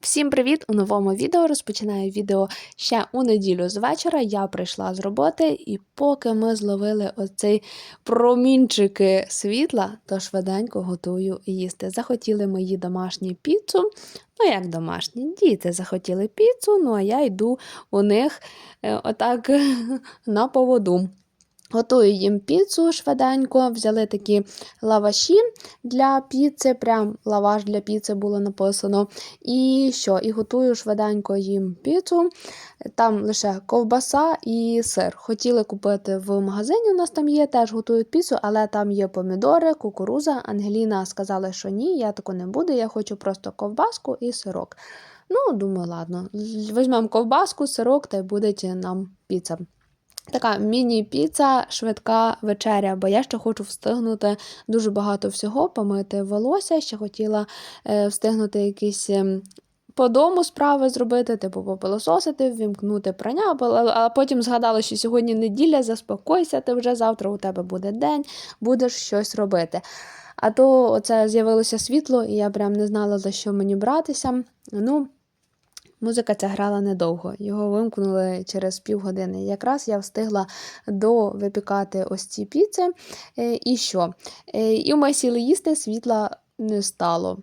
Всім привіт! У новому відео розпочинаю відео ще у неділю з вечора. Я прийшла з роботи, і поки ми зловили оцей промінчики світла, то швиденько готую їсти. Захотіли мої домашні піцу. Ну, як домашні, діти захотіли піцу, ну а я йду у них е, отак на поводу. Готую їм піцу швиденько, взяли такі лаваші для піци, прям лаваш для піци було написано. І що? І готую швиденько їм піцу. Там лише ковбаса і сир. Хотіли купити в магазині, у нас там є, теж готують піцу, але там є помідори, кукуруза. Ангеліна сказала, що ні, я таку не буду, я хочу просто ковбаску і сирок. Ну, думаю, ладно, візьмемо ковбаску, сирок та й буде нам піца. Така міні-піца, швидка вечеря, бо я ще хочу встигнути дуже багато всього, помити волосся, ще хотіла е, встигнути якісь. ем, По дому справи зробити, типу попилососити, ввімкнути прання, а потім згадала, що сьогодні неділя, заспокойся, ти вже завтра у тебе буде день, будеш щось робити. А то оце з'явилося світло, і я прям не знала, за що мені братися. Ну, Музика ця грала недовго, його вимкнули через півгодини. Якраз я встигла довипікати ось ці піци. Е, І що? Е, І ми сіли їсти, світла не стало.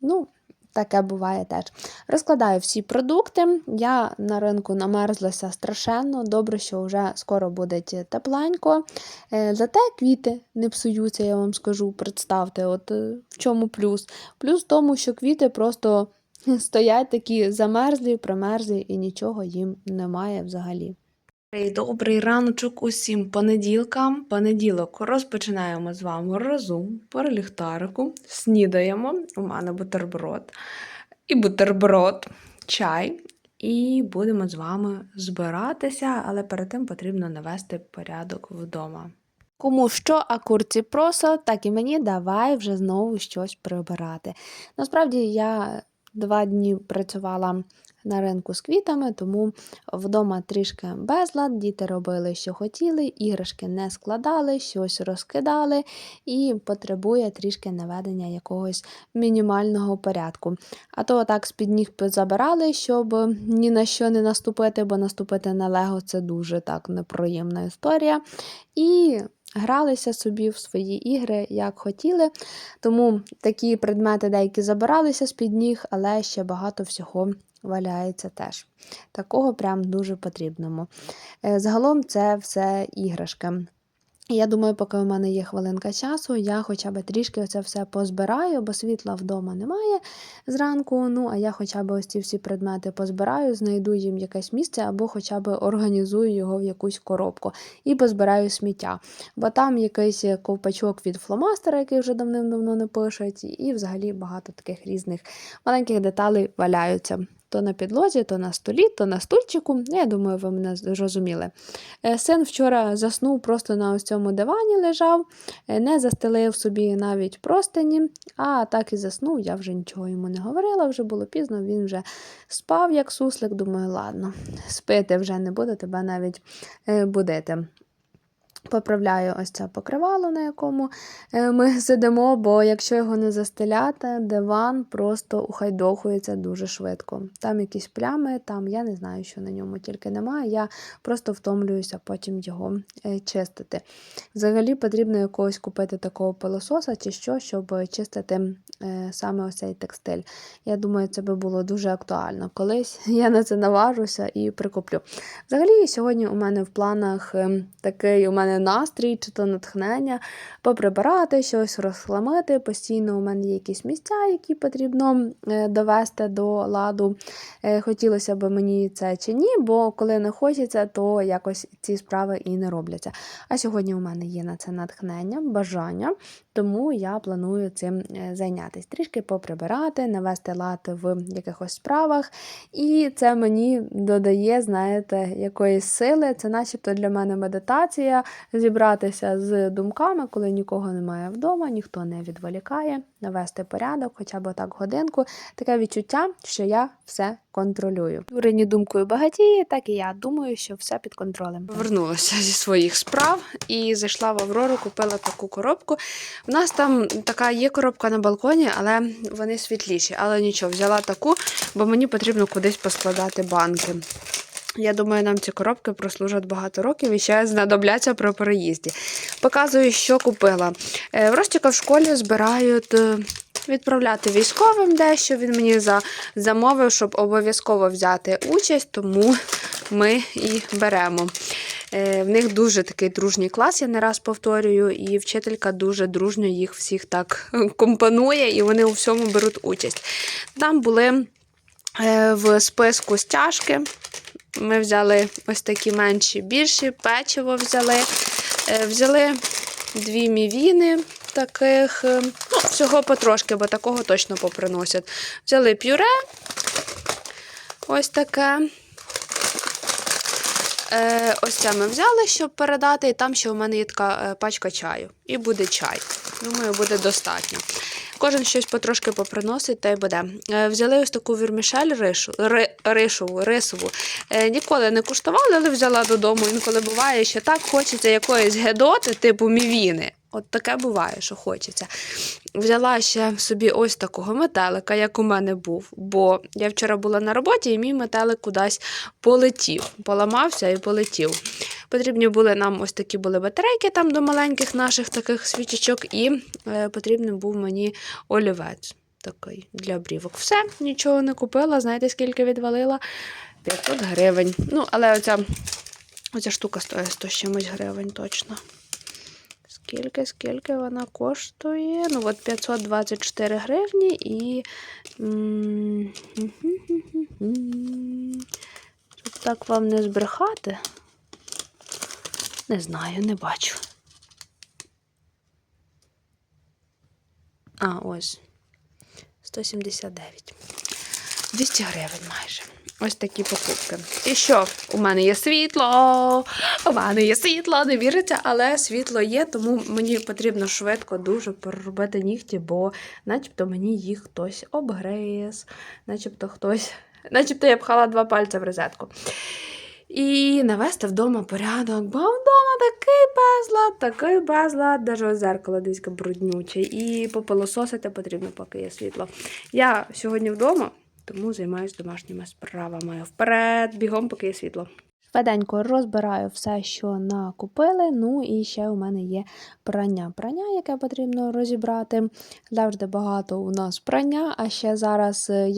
Ну, таке буває теж. Розкладаю всі продукти. Я на ринку намерзлася страшенно. Добре, що вже скоро буде тепленько. Е, Зате квіти не псуються, я вам скажу. Представте, от в чому плюс. Плюс в тому, що квіти просто стоять такі замерзлі, промерзлі і нічого їм немає взагалі. Добрий раночок усім понеділкам. Понеділок розпочинаємо з вами розум по ліхтарику, снідаємо. У мене бутерброд і бутерброд, чай. І будемо з вами збиратися, але перед тим потрібно навести порядок вдома. Кому що, а курці просо, так і мені давай вже знову щось прибирати. Насправді я два дні працювала на ринку з квітами, тому вдома трішки безлад, діти робили, що хотіли, іграшки не складали, щось розкидали і потребує трішки наведення якогось мінімального порядку. А то так з-під ніг забирали, щоб ні на що не наступити, бо наступити на лего це дуже так неприємна історія. І гралися собі в свої ігри, як хотіли. Тому такі предмети деякі забиралися з-під ніг, але ще багато всього валяється теж. Такого прям дуже потрібному. Е, Загалом це все іграшки. Я думаю, поки у мене є хвилинка часу, я хоча б трішки це все позбираю, бо світла вдома немає зранку. Ну, а я хоча б ось ці всі предмети позбираю, знайду їм якесь місце або хоча б організую його в якусь коробку і позбираю сміття. Бо там якийсь ковпачок від фломастера, який вже давним-давно не пишуть, і взагалі багато таких різних маленьких деталей валяються. То на підлозі, то на столі, то на стульчику. Я думаю, ви мене зрозуміли. Е, Син вчора заснув просто на ось цьому дивані лежав, е, не застелив собі навіть простині, а так і заснув. Я вже нічого йому не говорила, вже було пізно, він вже спав, як суслик. Думаю, ладно, спити вже не буду тебе навіть е, будити. Поправляю ось це покривало, на якому е, ми сидимо, бо якщо його не застеляти, диван просто ухайдохується дуже швидко. Там якісь плями, там я не знаю, що на ньому тільки немає. Я просто втомлююся потім його е, чистити. Взагалі потрібно якогось купити такого пилососа чи що, щоб чистити е, саме ось цей текстиль. Я думаю, це би було дуже актуально. Колись я на це наважуся і прикуплю. Взагалі, сьогодні у мене в планах ем, такий у мене настрій чи то натхнення поприбирати, щось розхламити. Постійно у мене є якісь місця, які потрібно е, довести до ладу. Е, Хотілося б мені це чи ні, бо коли не хочеться, то якось ці справи і не робляться. А сьогодні у мене є на це натхнення, бажання, тому я планую цим е, зайнятися. Трішки поприбирати, навести лад в якихось справах. І це мені додає, знаєте, якоїсь сили. Це начебто для мене медитація. Зібратися з думками, коли нікого немає вдома, ніхто не відволікає, навести порядок, хоча б так годинку. Таке відчуття, що я все контролюю. Юрині думкою багатіє, так і я думаю, що все під контролем. Повернулася зі своїх справ і зайшла в Аврору, купила таку коробку. У нас там така є коробка на балконі, але вони світліші. Але нічого, взяла таку, бо мені потрібно кудись поскладати банки. Я думаю, нам ці коробки прослужать багато років і ще знадобляться при переїзді. Показую, що купила. Е, В Ростіка в школі збирають е, відправляти військовим дещо. Він мені за, замовив, щоб обов'язково взяти участь, тому ми і беремо. Е, В них дуже такий дружній клас, я не раз повторюю, і вчителька дуже дружньо їх всіх так компонує, і вони у всьому беруть участь. Там були е, в списку стяжки. Ми взяли ось такі менші, більші, печиво взяли. Е, Взяли дві мівіни таких, е, ну, всього потрошки, бо такого точно поприносять. Взяли пюре. Ось таке. Е, ось це ми взяли, щоб передати, і там ще у мене є така е, пачка чаю. І буде чай. Думаю, буде достатньо. Кожен щось потрошки поприносить, та й буде. Е, взяли ось таку вірмішель ришу, ри, ришову, рисову. Е, ніколи не куштували, але взяла додому. Інколи буває, що так хочеться якоїсь гедоти, типу мівіни. От таке буває, що хочеться. Взяла ще собі ось такого метелика, як у мене був. Бо я вчора була на роботі, і мій метелик кудись полетів. Поламався і полетів. Потрібні були нам ось такі були батарейки там до маленьких наших таких свічечок, і е, потрібен був мені олівець такий для брівок. Все, нічого не купила. Знаєте, скільки відвалила? 500 гривень. Ну, але оця, оця штука стоїть 100 з чимось гривень точно. Скільки, скільки вона коштує? Ну, от 524 гривні і. Щоб так вам не збрехати. Не знаю, не бачу. А, ось. 179. 200 гривень майже. Ось такі покупки. І що? У мене є світло. У мене є світло, не віриться, але світло є, тому мені потрібно швидко дуже переробити нігті, бо начебто мені їх хтось обгриз, начебто хтось, начебто я пхала два пальця в розетку. І навести вдома порядок, бо вдома такий безлад, такий безлад, навіть зеркало десь бруднюче. І попилососити потрібно, поки є світло. Я сьогодні вдома, тому займаюся домашніми справами. Вперед, бігом, поки є світло. Швиденько розбираю все, що накупили. Ну і ще у мене є прання. Прання, яке потрібно розібрати. Завжди багато у нас прання, а ще зараз е,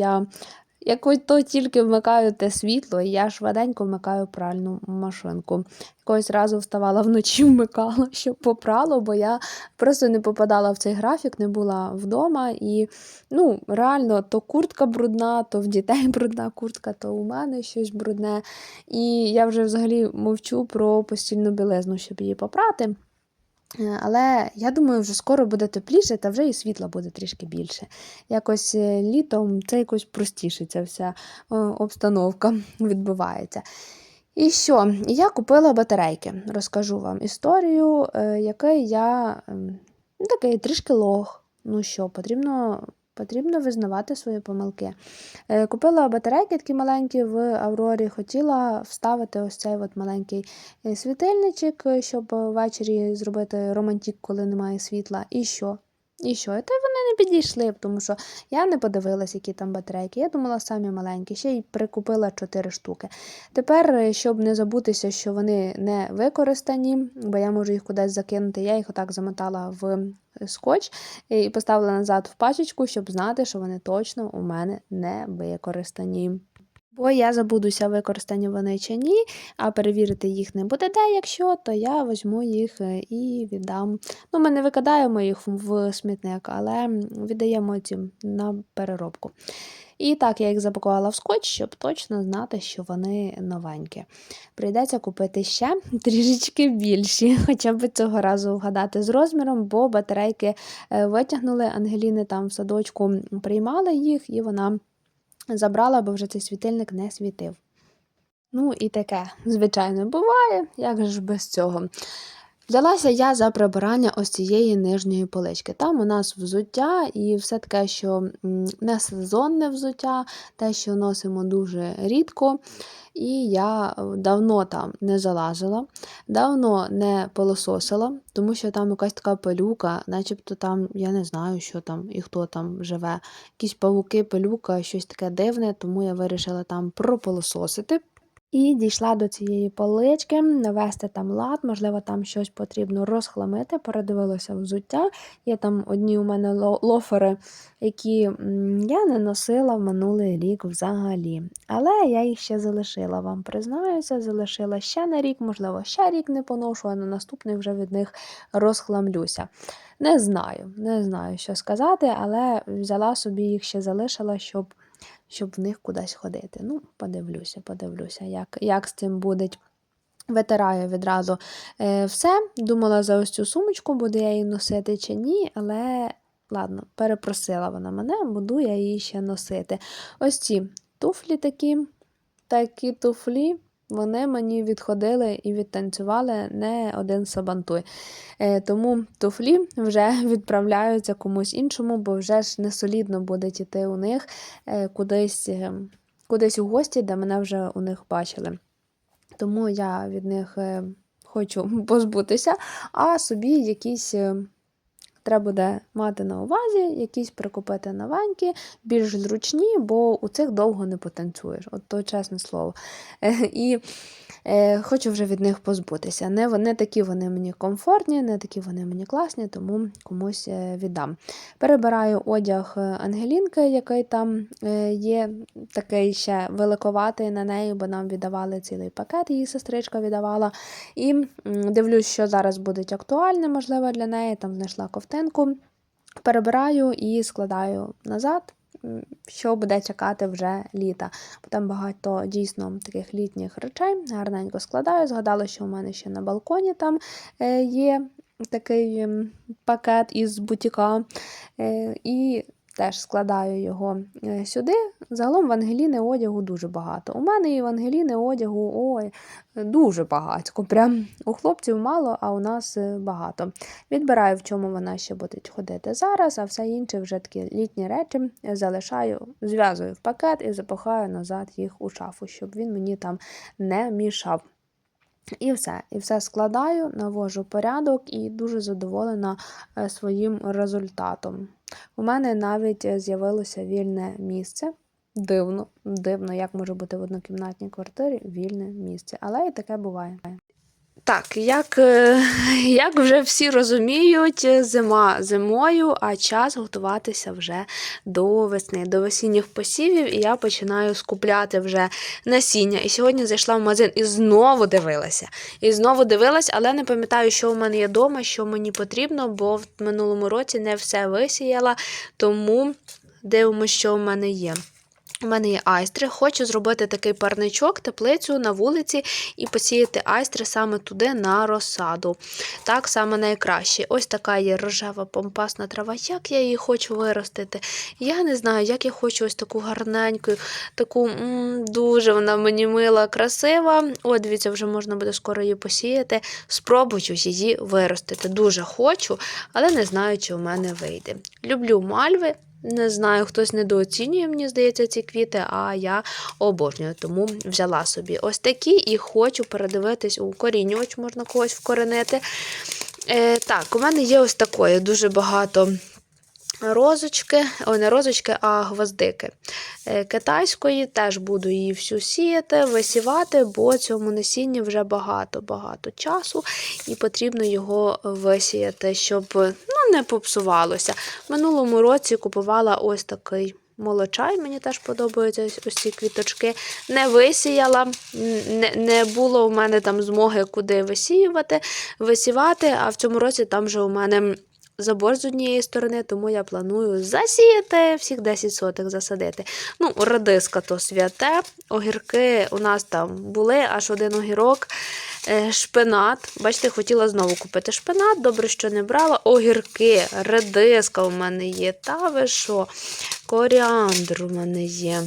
я Якось то тільки вмикаю те світло, я швиденько вмикаю пральну машинку. Якось разу вставала вночі, вмикала, щоб попрало, бо я просто не попадала в цей графік, не була вдома. І ну, реально, то куртка брудна, то в дітей брудна куртка, то у мене щось брудне. І я вже взагалі мовчу про постільну білизну, щоб її попрати. Е, Але я думаю, вже скоро буде тепліше, та вже і світла буде трішки більше. Якось е, літом це якось простіше ця вся е, обстановка відбувається. І що? Я купила батарейки. Розкажу вам історію, який я ем, такий трішки лох. Ну що, потрібно. Потрібно визнавати свої помилки. Е, Купила батарейки такі маленькі в Аврорі, хотіла вставити ось цей от маленький е, світильничок, е, щоб ввечері зробити романтик, коли немає світла. І що? І що? Та вони не підійшли, тому що я не подивилась, які там батарейки. Я думала, самі маленькі, ще й прикупила 4 штуки. Тепер, е, щоб не забутися, що вони не використані, бо я можу їх кудись закинути, я їх отак замотала в е, скотч і поставила назад в пачечку, щоб знати, що вони точно у мене не використані. Бо я забудуся, використані вони чи ні, а перевірити їх не буде де, якщо, то я візьму їх е, і віддам. Ну, ми не викидаємо їх в смітник, але віддаємо цим на переробку. І так, я їх запакувала в скотч, щоб точно знати, що вони новенькі. Прийдеться купити ще трішечки більші, хоча б цього разу вгадати з розміром, бо батарейки е, витягнули, Ангеліни там в садочку приймали їх, і вона забрала, бо вже цей світильник не світив. Ну і таке, звичайно, буває, як же ж без цього. Взялася я за прибирання ось цієї нижньої полички. Там у нас взуття і все таке, що не сезонне взуття, те, що носимо дуже рідко. І я е, давно там не залазила, давно не пилососила, тому що там якась така пилюка, начебто там, я не знаю, що там і хто там живе. Якісь павуки, пилюка, щось таке дивне, тому я вирішила там пропилососити. І дійшла до цієї полички, навести там лад, можливо, там щось потрібно розхламити. Передивилася взуття. Є там одні у мене лофери, які я не носила в минулий рік взагалі. Але я їх ще залишила, вам признаюся, залишила ще на рік, можливо, ще рік не поношу, а на наступний вже від них розхламлюся. Не знаю, не знаю, що сказати, але взяла собі їх ще залишила, щоб щоб в них кудись ходити. Ну, подивлюся, подивлюся, як, як з цим буде. Витираю відразу е, все. Думала за ось цю сумочку, буду я її носити чи ні, але ладно, перепросила вона мене, буду я її ще носити. Ось ці туфлі такі, такі туфлі. Вони мені відходили і відтанцювали не один сабантуй. Е, тому туфлі вже відправляються комусь іншому, бо вже ж не солідно буде йти у них е, кудись, е, кудись у гості, де мене вже у них бачили. Тому я від них хочу позбутися, а собі якісь. Треба буде мати на увазі, якісь прикупити новенькі, більш зручні, бо у цих довго не потанцюєш, от то чесне слово. І е, хочу вже від них позбутися. Не, вони такі вони мені комфортні, не такі вони мені класні, тому комусь е, віддам. Перебираю одяг е, Ангелінки, який там є, такий ще великоватий на неї, бо нам віддавали цілий пакет, її сестричка віддавала. І дивлюсь, що зараз буде актуальне, можливо, для неї. Там знайшла ковтинку, перебираю і складаю назад. Що буде чекати вже літа. Потім багато дійсно таких літніх речей. Гарненько складаю. Згадала, що у мене ще на балконі там е, є такий пакет із бутіка. Е, І теж складаю його е, сюди. Загалом в Ангеліни одягу дуже багато. У мене і в Ангеліни одягу ой, дуже багатько. Прям у хлопців мало, а у нас е, багато. Відбираю, в чому вона ще буде ходити зараз, а все інше вже такі літні речі залишаю, зв'язую в пакет і запихаю назад їх у шафу, щоб він мені там не мішав. І все, і все складаю, навожу порядок і дуже задоволена е, своїм результатом. У мене навіть е, з'явилося вільне місце. Дивно, дивно, як може бути в однокімнатній квартирі вільне місце. Але і таке буває. Так, як, е, як вже всі розуміють, зима зимою, а час готуватися вже до весни, до весінніх посівів, і я починаю скупляти вже насіння. І сьогодні зайшла в магазин і знову дивилася. І знову дивилась, але не пам'ятаю, що в мене є вдома, що мені потрібно, бо в минулому році не все висіяла, тому дивимося, що в мене є. У мене є айстри. Хочу зробити такий парничок, теплицю на вулиці і посіяти айстри саме туди на розсаду. Так саме найкраще. Ось така є рожева помпасна трава. Як я її хочу виростити? Я не знаю, як я хочу ось таку гарненьку, таку м, дуже вона мені мила, красива. О, дивіться, вже можна буде скоро її посіяти. Спробую її виростити. Дуже хочу, але не знаю, чи у мене вийде. Люблю мальви. Не знаю, хтось недооцінює, мені здається, ці квіти, а я обожнюю, тому взяла собі ось такі і хочу передивитись у корінювач, можна когось вкоренити. Е, так, у мене є ось такої дуже багато розочки, ой, не розочки, а гвоздики. Е, китайської теж буду її всю сіяти, висівати, бо цьому насінні вже багато-багато часу, і потрібно його висіяти, щоб ну, не попсувалося. Минулому році купувала ось такий. Молочай, мені теж подобаються ось, ці квіточки. Не висіяла, не, не було у мене там змоги куди висіювати, висівати, а в цьому році там вже у мене забор з однієї сторони, тому я планую засіяти всіх 10 сотих засадити. Ну, радиска то святе. Огірки у нас там були, аж один огірок. Е, Шпинат. Бачите, хотіла знову купити шпинат. Добре, що не брала. Огірки, редиска у мене є. Та ви що? Коріандр у мене є.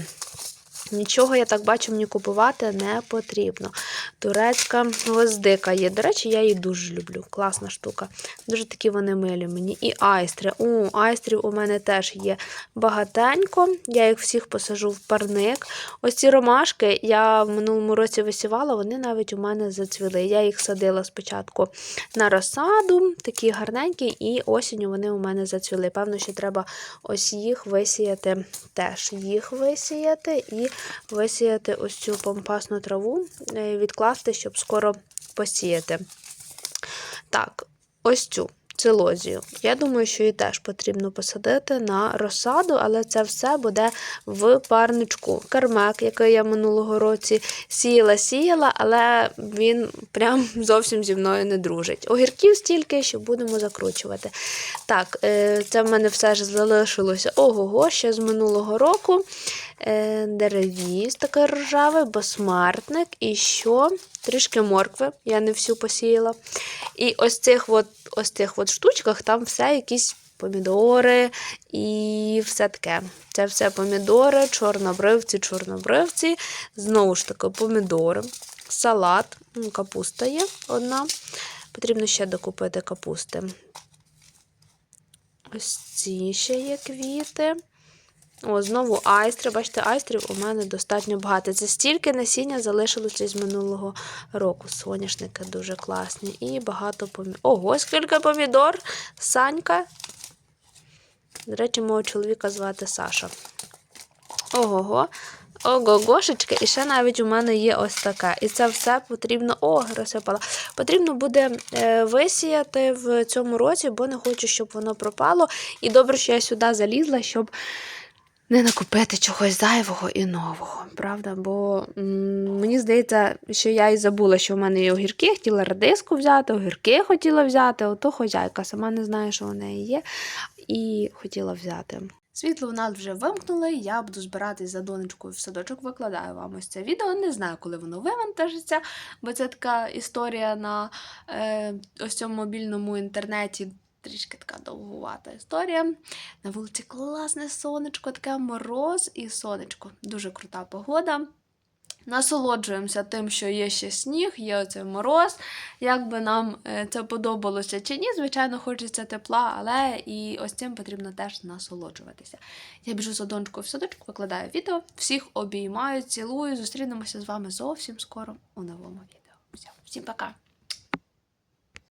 Нічого, я так бачу, мені купувати не потрібно. турецька гвоздика є. До речі, я її дуже люблю. Класна штука. Дуже такі вони милі мені. І айстри. О, айстрів у мене теж є багатенько. Я їх всіх посажу в парник. Ось ці ромашки я в минулому році висівала, вони навіть у мене зацвіли. Я їх садила спочатку на розсаду, такі гарненькі, і осінню вони у мене зацвіли. Певно, що треба ось їх висіяти теж. Їх висіяти і висіяти ось цю помпасну траву, е, відкласти, щоб скоро посіяти. Так, ось цю цилозію. Я думаю, що її теж потрібно посадити на розсаду, але це все буде в парничку. Кермек, який я минулого році сіяла, сіяла, але він прям зовсім зі мною не дружить. Огірків стільки, що будемо закручувати. Так, е, це в мене все ж залишилося ого-го, ще з минулого року. Е, Деревіс такий рожавий, босмартник і що? Трішки моркви, я не всю посіяла. І ось цих от, ось цих от штучках там все якісь помідори і все таке. Це все помідори, чорнобривці, чорнобривці. Знову ж таки, помідори, салат, капуста є одна. Потрібно ще докупити капусти. Ось ці ще є квіти. О, знову айстри. Бачите, айстрів у мене достатньо багато. Це стільки насіння залишилося з минулого року. Соняшники дуже класні. І багато помідор. Ого, скільки помідор! Санька. До речі, мого чоловіка звати Саша. Ого-го. Ого-гошечки, і ще навіть у мене є ось таке. І це все потрібно. О, розсипала. Потрібно буде е, висіяти в цьому році, бо не хочу, щоб воно пропало. І добре, що я сюди залізла, щоб не накупити чогось зайвого і нового, правда? Бо м, мені здається, що я і забула, що в мене є огірки, хотіла радиску взяти, огірки хотіла взяти, ото хозяйка, сама не знаю, що у неї є, і хотіла взяти. Світло в нас вже вимкнули, я буду збиратись за донечкою в садочок, викладаю вам ось це відео. Не знаю, коли воно вивантажиться, бо це така історія на е, ось цьому мобільному інтернеті. Трішки така довгувата історія. На вулиці класне сонечко, таке мороз і сонечко. Дуже крута погода. Насолоджуємося тим, що є ще сніг, є оцей мороз. Як би нам е, це подобалося чи ні, звичайно, хочеться тепла, але і ось цим потрібно теж насолоджуватися. Я біжу за донечкою в садочок, викладаю відео. Всіх обіймаю, цілую. Зустрінемося з вами зовсім скоро у новому відео. Всім пока!